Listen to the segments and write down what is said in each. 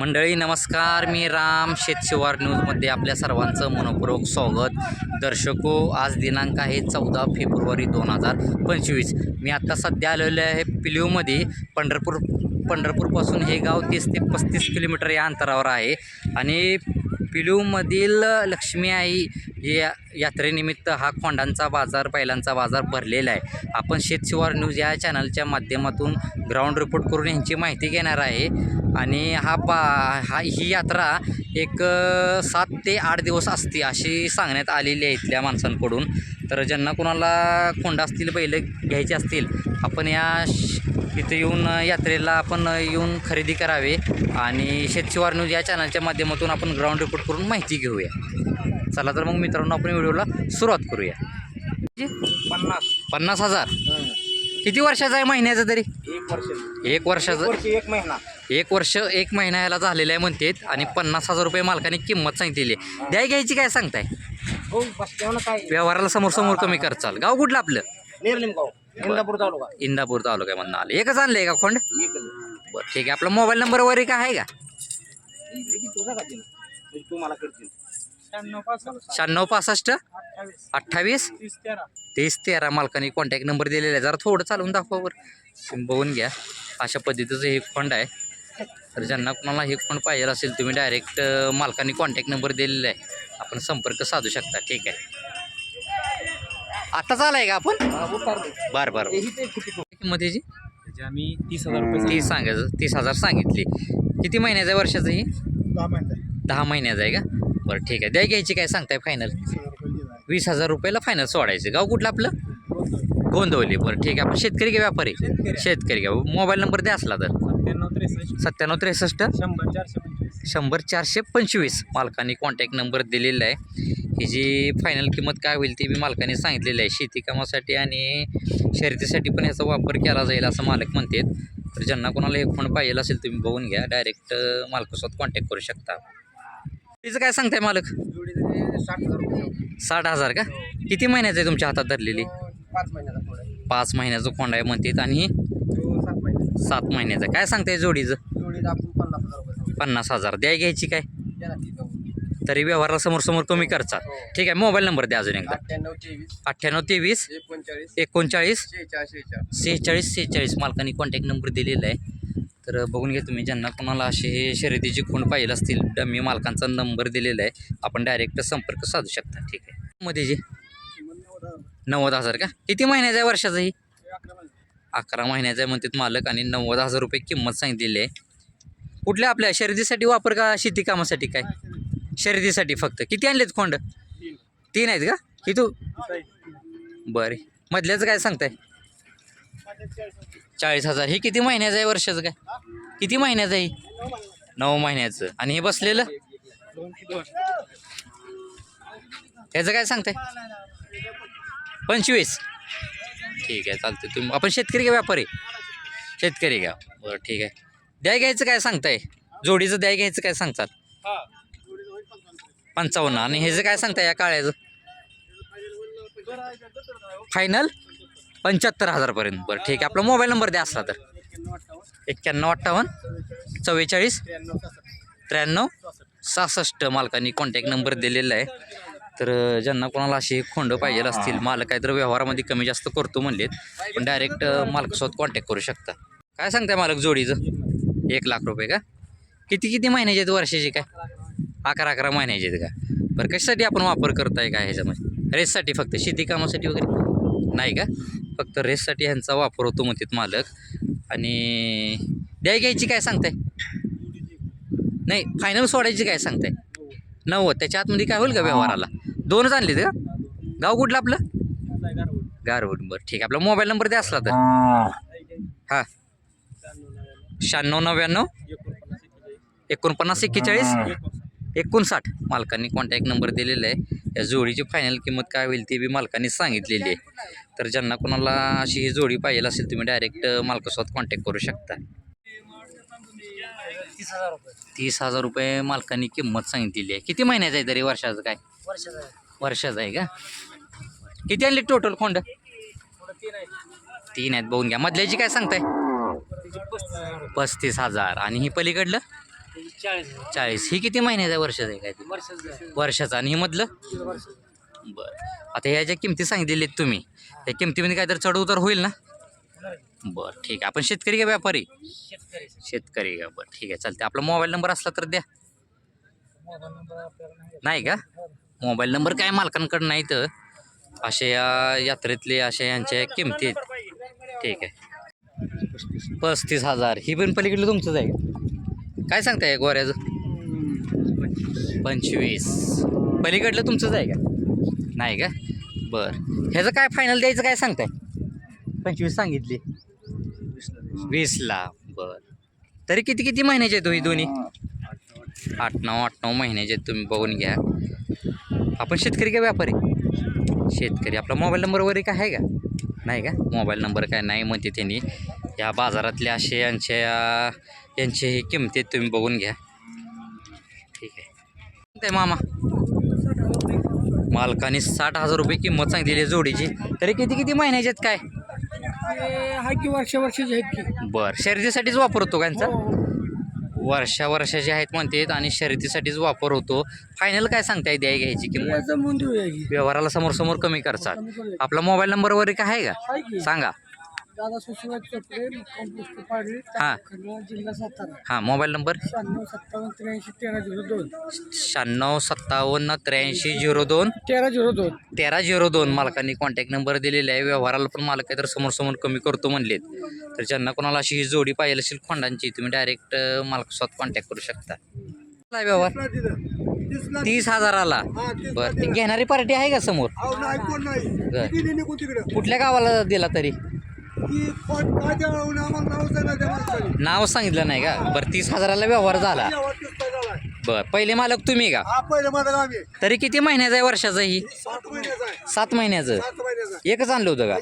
मंडळी नमस्कार. मी राम शेतशिवार न्यूजमध्ये आपल्या सर्वांचं मनपूर्वक स्वागत. दर्शको आज दिनांक आहे चौदा फेब्रुवारी दोन हजार पंचवीस. मी आत्ता सध्या आलेलो आहे पिलीवमध्ये. पंढरपूर पंढरपूरपासून हे गाव तीस ते पस्तीस किलोमीटर या अंतरावर आहे. आणि पिलूमधील लक्ष्मी आई या यात्रेनिमित्त हा खोंडांचा बाजार बैलांचा बाजार भरलेला आहे. आपण शेतशिवार न्यूज या चॅनलच्या माध्यमातून ग्राउंड रिपोर्ट करून यांची माहिती घेणार आहे. आणि हा बा हा ही यात्रा एक सात ते आठ दिवस असते अशी सांगण्यात आलेली आहे इथल्या माणसांकडून. तर ज्यांना कोणाला खोंडा असतील बैल घ्यायचे असतील आपण या श- इथे येऊन यात्रेला आपण येऊन खरेदी करावे आणि शेतशिवार न्यूज या चॅनलच्या माध्यमातून आपण ग्राउंड रिपोर्ट करून माहिती घेऊया. चला तर मग मित्रांनो आपण व्हिडिओला सुरुवात करूया. पन्नास. पन्नास हजार? किती वर्षाचा आहे महिन्याचं तरी? एक वर्ष. एक वर्षाचं? वर्ष एक महिना. एक वर्ष एक महिना याला झालेला आहे म्हणतेत आणि पन्नास हजार रुपये मालकाने किंमत सांगितलेली आहे. द्याय घ्यायची काय सांगताय? हो काय? व्यवहाराला समोर समोर कमी करचाल. गाव कुठलं आपलं? निर्लिमगाव इंदापूर तालुका. इंदापूर तालुका म्हणून आलं. एकच आणलंय का खोंड? बरं ठीक आहे. आपला मोबाईल नंबर वगैरे काय आहे का? तू मला करतील शहाण्णव पासष्ट अठ्ठावीस तीस तेरा. मालकाने कॉन्टॅक्ट नंबर दिलेला आहे. जरा थोडं चालवून दाखवा बरं. तुम्ही बघून घ्या. अशा पद्धतीचं हे फंड आहे. तर ज्यांना कोणाला हे फंड पाहिजे असेल तुम्ही डायरेक्ट मालकाने कॉन्टॅक्ट नंबर दिलेला आहे. आपण संपर्क साधू शकता. ठीक आहे. आताच आलाय का आपण? बरं बरं. किंमत याची? त्याचे आम्ही तीस हजार रुपये तीस सांगायचं तीस हजार सांगितली. किती महिन्याचं आहे वर्षाचं ही? दहा महिन्याचं आहे. का? बरं ठीक आहे. द्या घ्यायची काय सांगताय फायनल वीस हजार रुपयाला फायनल सोडायचं. गाव कुठलं आपलं? गोंदवली बरं ठीक आहे. आपण शेतकरी घ्या व्यापारी? शेतकरी घ्या मोबाईल नंबर द्या असला तर. सत्त्याण्णव त्रेसष्ट. सत्त्याण्णव त्रेसष्ट. शंभर चारशे शंभर चारशे पंचवीस मालकाने कॉन्टॅक्ट नंबर दिलेला आहे. ही जी फायनल किंमत काय होईल ती मी मालकाने सांगितलेली आहे. शेती कामासाठी आणि शर्यतीसाठी पण याचा वापर केला जाईल असं मालक म्हणतात. तर ज्यांना कोणाला हे फोन पाहिजे असेल तुम्ही बघून घ्या. डायरेक्ट मालकासोबत कॉन्टॅक्ट करू शकता. तिचं काय सांगताय मालक? साठ हजार का? किती महिन्याचं आहे तुमच्या हातात धरलेली? पाच महिन्याचा आहे. पाच महिन्याचं कोंडा आहे म्हणतात आणि? सात महिन्याचा. महिन्याचं काय सांगताय जोडीचं? आपण पन्नास हजार. रुपये सांगू. पन्नास हजार द्या घ्यायची काय. तरी व्यवहाराला समोर समोर कमी करचा. हो. ठीक आहे मोबाईल नंबर द्या अजून एकदा. अठ्ठ्याण्णव तेवीस. एकोणचाळीस. सेहेचाळीस सेहेचाळीस मालकाने कॉन्टॅक्ट नंबर दिलेला आहे. तर बघून घ्या तुम्ही ज्यांना कोणाला असे शर्यतीची खूण पाहिजे असतील डमी मालकांचा नंबर दिलेला आहे. आपण डायरेक्ट संपर्क साधू शकता. ठीक आहे. मध्ये जे. नव्वद हजार का? किती महिन्याचा आहे वर्षाचं ही? अकरा महिन्याचा आहे म्हणतात मालक आणि नव्वद हजार रुपये किंमत सांगितलेली आहे. कुठल्या आपल्या शर्यतीसाठी वापर का शेती कामासाठी काय? शर्यतीसाठी फक्त. किती आणलेत खोंड? तीन आहेत का? किती बरे. मधल्याचं काय सांगताय? चाळीस हजार. हे किती महिन्याचं आहे वर्षाचं काय? किती महिन्याचं आहे? नऊ महिन्याचं. आणि हे बसलेलं? त्याचं काय सांगताय? पंचवीस. ठीक आहे चालतं तुम्ही आपण शेतकरी घ्या व्यापारी? शेतकरी घ्या बरं ठीक आहे. द्या घ्यायचं काय सांगताय? जोडीचं द्या घ्यायचं काय सांगतात? पंचावन्न. आणि ह्याचं काय सांगताय या काळ्याचं? फायनल पंच्याहत्तर हजारपर्यंत. बरं ठीक आहे. आपला मोबाईल नंबर द्या असला तर. एक्क्याण्णव अठ्ठावन्न चव्वेचाळीस त्र्याण्णव सहासष्ट. मालकांनी कॉन्टॅक्ट नंबर दिलेला आहे. तर ज्यांना कोणाला अशी खोंड पाहिजे असतील मालक काहीतरी व्यवहारामध्ये कमी जास्त करतो म्हणलेत. पण डायरेक्ट मालकासोबत कॉन्टॅक्ट करू शकता काय सांगताय मालक जोडीचं? एक लाख रुपये का? किती किती महिन्याचे आहेत वर्षाचे काय? अकरा अकरा महिन्याचे आहेत का? बरं कशासाठी आपण वापर करताय काय ह्याच्यामध्ये? रेससाठी फक्त? शेती कामासाठी वगैरे? नाही का? फक्त रेससाठी ह्यांचा वापर होतो म्हणतात मालक. आणि द्या घ्यायची काय सांगताय? नाही फायनल सोडायची काय सांगताय? नव्वद. त्याच्या आतमध्ये काय होईल का व्यवहाराला? दोनच आणलीत का? गाव कुठलं आपलं? गारवड. बरं ठीक आहे. आपला मोबाईल नंबर द्या असला तर. हां. शहाण्णव नव्याण्णव? एकोणपन्नास एक्केचाळीस? एकोणसाठ. मालकांनी कॉन्टॅक्ट नंबर दिलेला आहे. या जोडीची फायनल किंमत काय होईल ती बी मालकांनी सांगितलेली आहे. तर ज्यांना कोणाला अशी ही जोडी पाहिजे असेल तुम्ही डायरेक्ट मालकासोबत कॉन्टॅक्ट करू शकता. तीस हजार रुपये. तीस हजार रुपये मालकांनी किंमत सांगितलेली आहे. किती महिन्याचं आहे तरी वर्षाचं काय? वर्षाचा आहे. वर्षाचं आहे का? किती आणले टोटल खोंड? तीन आहेत. बघून घ्या. मधल्याची काय सांगताय? त्याची पस्तीस हजार. आणि ही पलीकडलं? चाळीस. चाळीस. ही किती महिन्याचं आहे वर्षाचं आहे काय ते? वर्षाचं वर्षाचं. आणि ही मधलं? बरं. आता ह्या ज्या किमती सांगितलेल्या आहेत तुम्ही या किमतीमध्ये काहीतरी चढ उतार होईल ना? बरं ठीक आहे. आपण शेतकरी का व्यापारी? शेतकरी. शेतकरी का? बरं ठीक आहे. चालते आपला मोबाईल नंबर असला तर द्या. नाही. का? मोबाईल नंबर काय मालकांकडं नाही तर असे या यात्रेतले असे यांच्या किमती ठीक आहे. पस्तीस हजार. ही पण पलीकडलं तुमचंच आहे का? काय सांगताय गोऱ्याचं? पंचवीस. पलीकडलं तुमचंच आहे का? नाही का? बरं. ह्याचं काय फायनल द्यायचं काय सांगताय? पंचवीस सांगितली. वीसला. बरं. तरी किती किती महिन्याचे आहेत हो ही दोन्ही? आठ नऊ आठ नऊ महिन्याचे आहेत तुम्ही बघून घ्या. आपण शेतकरी का व्यापारी? शेतकरी. आपला मोबाईल नंबर वगैरे काय आहे का? नाही का? मोबाईल नंबर काय नाही म्हणते त्यांनी. या बाजारातले असे यांच्या यांचे हे किमती तुम्ही बघून घ्या. ठीक आहे. काय मामा? मालकाने साठ हजार रुपये किंमत सांगितलेली आहे जोडीची. तरी किती किती महिन्याचे आहेत काय? हा की वर्ष वर्षाची आहेत की. बरं शर्यतीसाठीच वापरतो का यांचा? वर्षा वर्षाचे आहेत म्हणतात आणि शर्यतीसाठीच वापर होतो फायनल काय सांगताय द्याय घ्यायची किंमत? व्यवहाराला समोर समोर कमी करतात आपला मोबाईल नंबर वगैरे काय आहे की. सांगा. दादा सुशिवाय चोपडे मुक्काम पोस्ट हा. जिल्हा सातारा. हां मोबाईल नंबर? शहाण्णव सत्तावन्न त्र्याऐंशी तेरा झिरो दोन. शहाण्णव सत्तावन्न त्र्याऐंशी झिरो दोन? तेरा झिरो दोन. तेरा झिरो दोन मालकांनी कॉन्टॅक्ट नंबर दिलेला आहे. व्यवहाराला पण मालक आहे तर समोर समोर कमी करतो म्हणलेत. तर ज्यांना कोणाला अशी ही जोडी पाहिजे असेल खोंडांची तुम्ही डायरेक्ट मालकासोबत कॉन्टॅक्ट करू शकता. काय व्यवहार? तीस हजाराला? बरं ती घेणारी पार्टी आहे का समोर? बरं. कुठल्या गावाला दिला तरी? नाव सांगितलं नाही का? बरं तीस हजाराला व्यवहार झाला. बरं पहिले मालक तुम्ही का? तरी किती महिन्याचं आहे वर्षाचं ही? सात महिन्याचं एकच आणलं होतं का?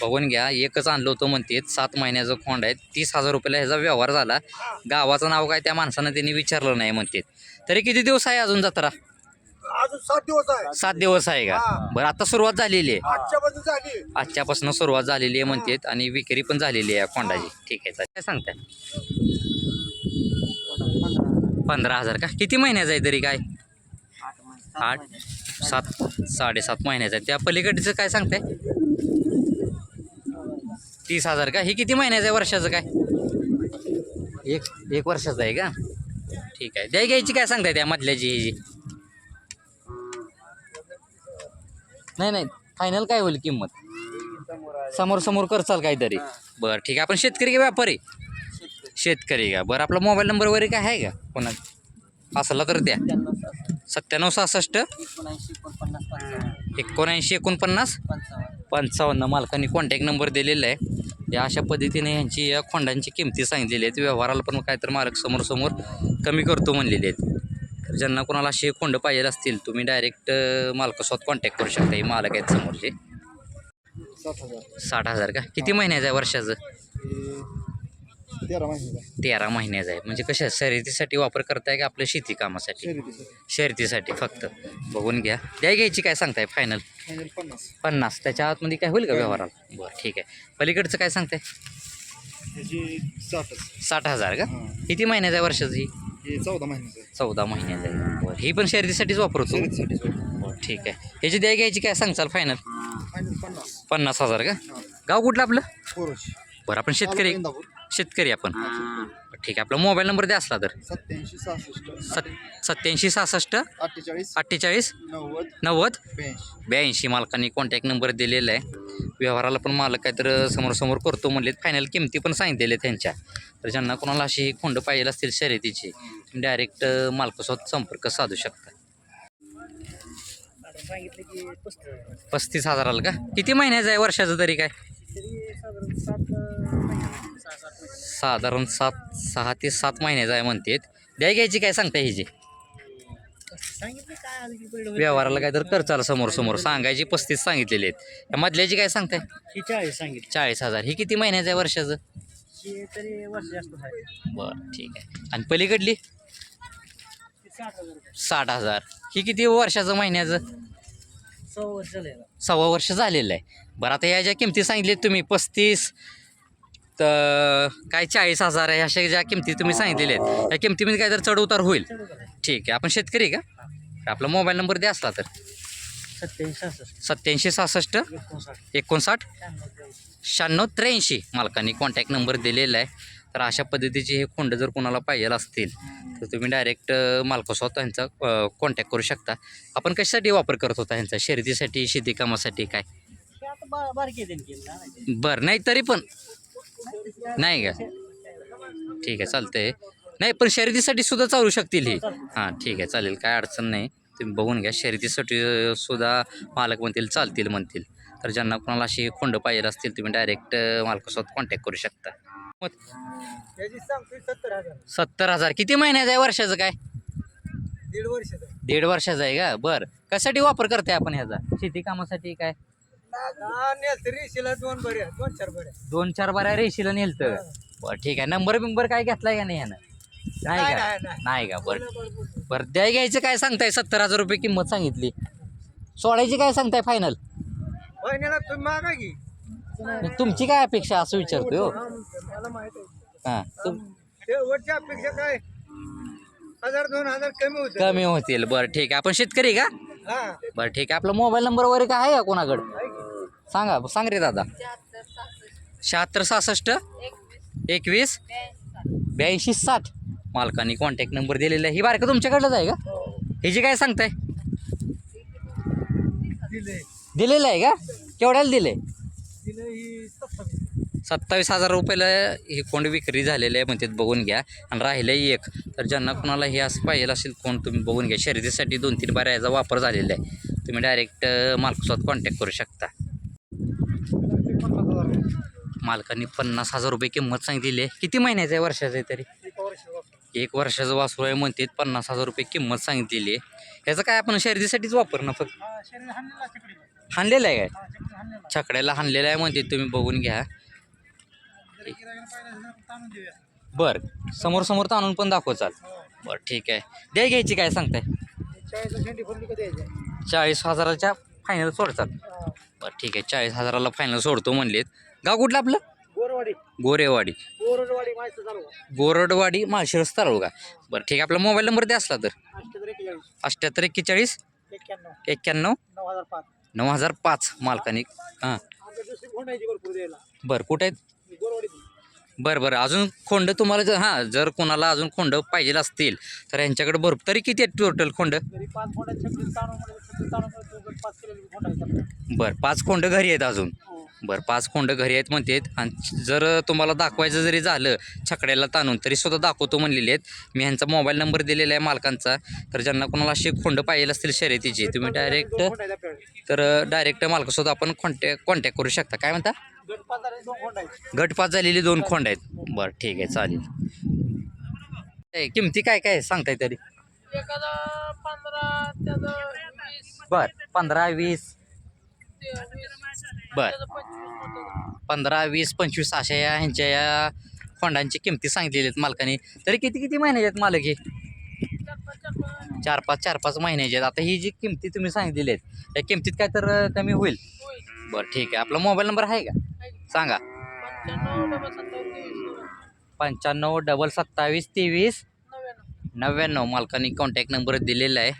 बघून घ्या एकच आणलं होतं म्हणते सात महिन्याचं खोंड आहे. तीस हजार रुपयाला ह्याचा व्यवहार झाला. गावाचं नाव काय त्या माणसानं त्यांनी विचारलं नाही म्हणते तरी किती दिवस आहे अजून जत्रा? अजून सात दिवस आहे. सात दिवस आहे का? बरं आता सुरुवात झालेली आहे. आजच्या झाली. आजच्यापासून सुरुवात झालेली आहे म्हणतात आणि विक्री पण झालेली आहे या खोंडाची ठीक आहे चालेल. काय सांगताय? पंधरा हजार का? किती महिन्याचं आहे तरी काय? आठ सात साडेसात महिन्याचं आहे. त्या पलीकडचं काय सांगताय? तीस हजार का? हे किती महिन्याचं आहे वर्षाचं काय? एक एक वर्षाचं आहे का? ठीक आहे. द्या घ्यायची काय सांगताय त्या मधल्याची ही जी? नाही नाही. फायनल काय होईल किंमत? समोर समोर करचाल काहीतरी. बरं ठीक आहे. आपण शेतकरी का व्यापारी? शेतकरी का? बरं आपला मोबाईल नंबर वगैरे काय आहे का? कोणा असला तर द्या. सत्त्याण्णव सहासष्ट एकोणऐंशी एकोणपन्नास पंचावन्न. मालकांनी कॉन्टॅक्ट नंबर दिलेला आहे. या अशा पद्धतीने यांची या खोंडांची किमती सांगितलेली आहेत. व्यवहाराला पण काहीतरी मालक समोर समोर कमी करतो म्हणलेले आहेत. तर ज्यांना कोणाला असे खोंड पाहिजे असतील तुम्ही डायरेक्ट मालकासोबत कॉन्टॅक्ट करू शकता हे मालक आहेत समोरचे. साठ हजार का? किती महिन्याचं आहे वर्षाचं? तेरा महिने तेरा महिन्याचं आहे. म्हणजे कशा शर्यतीसाठी वापर करताय का आपल्या शेती कामासाठी? शर्यतीसाठी. फक्त. बघून घ्या. द्या घ्यायची काय सांगताय? फायनल पन्नास. पन्नास. त्याच्या आतमध्ये काय होईल का व्यवहाराला? बरं ठीक आहे. पलीकडचं काय सांगताय? साठ हजार का? किती महिन्याचं आहे वर्षाचं ही चौदा महिन्याचं चौदा महिन्याचं आहे. बरं ही पण शर्यतीसाठीच वापरतो? बरं ठीक आहे. ह्याची द्या घ्यायची काय? सांगचाल फायनल पन्नास. पन्नास हजार का? गाव कुठलं आपलं? बरं आपण शेतकरी. इंदापूर. शेतकरी आपण. ठीक आहे. आपला मोबाईल नंबर द्या असला तर. सत्याऐंशी सहासष्ट. सत सत्याऐंशी सहासष्ट. अठ्ठेचाळीस. अठ्ठेचाळीस. नव्वद. नव्वद. ब्याऐंशी. ब्याऐंशी मालकांनी कॉन्टॅक्ट नंबर दिलेला आहे. व्यवहाराला पण मालक काय तर समोर करतो म्हणलेत. फायनल किमती पण सांगितलेल्या आहेत त्यांच्या. तर ज्यांना कोणाला अशी खोंड पाहिजे असतील शर्यतीची तुम्ही डायरेक्ट मालकासोबत संपर्क साधू शकता. सांगितलं की पस्तीस. हजाराला का? किती महिन्याचं आहे? वर्षाचं तरी काय? तरी साधारण सात सहा सात साधारण सात सहा ते सात महिन्याचं आहे म्हणतात. द्या घ्यायची काय सांगता ह्याची? व्यवहाराला काय तर खर्चाला समोर समोर. सांगायची पस्तीस सांगितलेले आहेत. या मधल्याची काय सांगताय? ही चाळीस सांगितली. चाळीस हजार. ही किती महिन्याचं आहे वर्षाचं? बरं ठीक आहे. आणि पलीकडली? साठ हजार ही किती वर्षाचं महिन्याचं? सव्वा वर्ष झालेलं. आहे. बरं आता या ज्या किमती सांगितल्या तुम्ही पस्तीस तर काय चाळीस हजार आहे अशा ज्या किमती तुम्ही सांगितलेल्या आहेत त्या किमतीमध्ये काय तर चढ उतार होईल. ठीक आहे आपण शेतकरी का? आपला मोबाईल नंबर द्या असला तर. सत्याऐंशी सहासष्ट. एकोणसाठ शहाण्णव त्र्याऐंशी मालकांनी कॉन्टॅक्ट नंबर दिलेला आहे. तर अशा पद्धतीचे हे खोंड जर कोणाला पाहिजे असतील तर तुम्ही डायरेक्ट मालकासोबत त्यांचा कॉन्टॅक्ट करू शकता. आपण कशासाठी वापर करत होता ह्यांचा? शर्यतीसाठी शेती कामासाठी काय? बरं नाही तरी पण. नाही का? ठीक आहे चालतंय. नाही पण शर्यतीसाठी सुद्धा चालू शकतील ही. हां ठीक आहे चालेल काय अडचण नाही. तुम्ही बघून घ्या शर्यतीसाठी सुद्धा मालक म्हणतील चालतील म्हणतील. तर ज्यांना कोणाला अशी खोंड पाहिजे असतील तुम्ही डायरेक्ट मालकासोबत कॉन्टॅक्ट करू शकता. सत्तर हजार. किती महिन्याचं आहे वर्षाचं काय? दीड वर्षाचं. आहे का? बरं. कशासाठी वापर करते आपण ह्याचा? शेती कामासाठी काय? रेशीला दोन चार बरे दोन चार रेशीला नेलतं. बरं ठीक आहे. नंबर बिंबर काय घेतलाय का नाही ह्यानं? नाही का? नाही, का? बरं. बरं द्या घ्यायचं काय सांगताय? सत्तर हजार रुपये किंमत सांगितली. सोडायची काय सांगताय फायनल बहिणीला तुम्ही मागा की. तुमची काय अपेक्षा असं विचारतोय हो? हां शेवटची अपेक्षा काय? हजार दोन हजार कमी होते कमी होतील. बरं ठीक आहे. आपण शेतकरी का? बरं ठीक आहे. आपला मोबाईल नंबर वगैरे काय आहे का कोणाकडं? सांगा सांग रे दादा. शहात्तर सहासष्ट? एकवीस? ब्याऐंशी साठ. मालकाने कॉन्टॅक्ट नंबर दिलेला आहे. ही बारकं तुमच्याकडलंच आहे का? ह्याची काय सांगताय? दिलेलं आहे का? केवढ्याला दिले सत्तावीस सत्तावीस हजार रुपयाला हे कोंड विक्री झालेले आहे म्हणते बघून घ्या. आणि राहिलं एक. तर ज्यांना कोणाला हे असं पाहिजे असेल कोण तुम्ही बघून घ्या. शर्यतीसाठी दोन तीन बार याचा वापर झालेला आहे. तुम्ही डायरेक्ट मालकासोबत कॉन्टॅक्ट करू शकता. मालकांनी पन्नास हजार रुपये किंमत सांगितली आहे. किती महिन्याचं आहे वर्षाचं आहे तरी? एक वर्षाचं वासरू आहे म्हणतात पन्नास हजार रुपये किंमत सांगितलेली आहे. ह्याचं काय आपण शर्दीसाठीच वापरणं फक्त? हाणलेलं आहे काय? छकड्याला हाणलेलं आहे म्हणते तुम्ही बघून घ्या. बरं समोर समोर ताणून पण दाखव चाल. बरं ठीक आहे. द्या घ्यायची काय सांगताय? चाळीस चाळीस हजाराच्या फायनल सोडतात बरं ठीक आहे. चाळीस हजाराला फायनल सोडतो म्हणलेत. गाव कुठलं आपलं? गोरवाडी. गोरेवाडी. गोरडवाडी गोरडवाडी माळशिरस तालुका. बरं ठीक आहे. आपला मोबाईल नंबर द्या असला तर. अठ्ठ्याहत्तर एक्केचाळीस. एक्क्याण्णव. नऊ हजार पाच. नऊ हजार पाच मालकाने. हां. बरं कुठं आहेत? बरं बरं. अजून खोंड तुम्हाला जर हां जर कोणाला अजून खोंड पाहिजे असतील तर यांच्याकडे भरपूर तरी किती आहेत टोटल खोंड? बरं पाच खोंड घरी आहेत अजून? हो. बरं पाच खोंड घरी आहेत म्हणतात. आणि जर तुम्हाला दाखवायचं जरी झालं छकड्याला ताणून तरी सुद्धा दाखवतो म्हणलेले आहेत. मी ह्यांचा मोबाईल नंबर दिलेला आहे मालकांचा. तर ज्यांना कोणाला अशी खोंड पाहिजे असतील शर्यतीची तुम्ही डायरेक्ट तर डायरेक्ट मालकासोबत आपण कॉन्टॅक्ट कॉन्टॅक्ट करू शकता. काय म्हणता? गटपात झालेली दोन खोंड आहेत. बरं ठीक आहे चालेल. किमती काय काय? सांगताय तरी? बर पंधरा वीस. बर. पंधरा वीस पंचवीस अशा या ह्यांच्या या खोंडांची किमती सांगितलेल्या आहेत मालकाने. तरी किती किती महिन्याचे आहेत मालक हे? चार पाच चार पाच. महिन्याचे आहेत. आता ही जी किमती तुम्ही सांगितलेली आहेत या किमतीत काय तर कमी होईल. बरं ठीक आहे. आपला मोबाईल नंबर आहे का? सांगा. पंच्याण्णव डबल सत्तावीस तेवीस नव्याण्णव. मालकाने कॉन्टॅक्ट नंबर दिलेला आहे.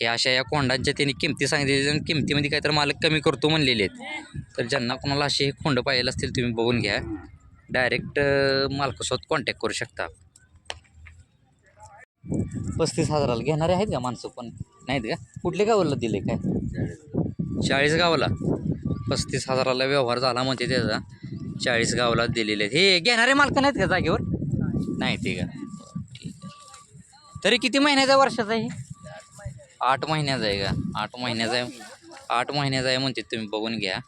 हे अशा या कोंडांच्या त्यांनी किमती सांगितलेल्या आणि किमतीमध्ये काय तर मालक कमी करतो म्हणलेले आहेत. तर ज्यांना कोणाला असे खोंड पाहिजे असतील तुम्ही बघून घ्या. डायरेक्ट मालकासोबत कॉन्टॅक्ट करू शकता. पस्तीस हजाराला घेणारे आहेत का माणसं पण? नाहीत का? कुठल्या गावाला दिले काय? चाळीस गावाला. पस्तीस हजाराला व्यवहार झाला म्हणते त्याचा. चाळीस गावाला दिलेले आहेत. हे घेणारे मालक नाहीत का जागेवर? नाही ते का ठीक आहे. तरी किती महिन्याचा वर्षाचा आहे आठ महिन्याचा आहे का? आठ महिन्याचा आहे. आठ महिन्याचा आहे म्हणते तुम्ही बघून घ्या.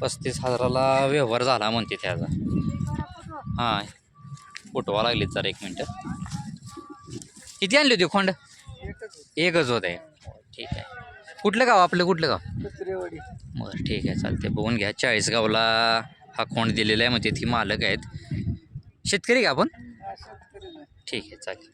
पस्तीस हजाराला व्यवहार झाला म्हणते त्याचा. हां. फुटवा लागली जरा एक मिनटं. किती आणली होती खोंड? एकच होत. आहे ठीक आहे. कुठलं गाव आपलं? कुठलं गाव? बरं ठीक आहे चालते बघून घ्या. चाळीस गावला हा खोंड दिलेला आहे म्हणजे ती मालक आहेत. शेतकरी का आपण? ठीक आहे चालेल.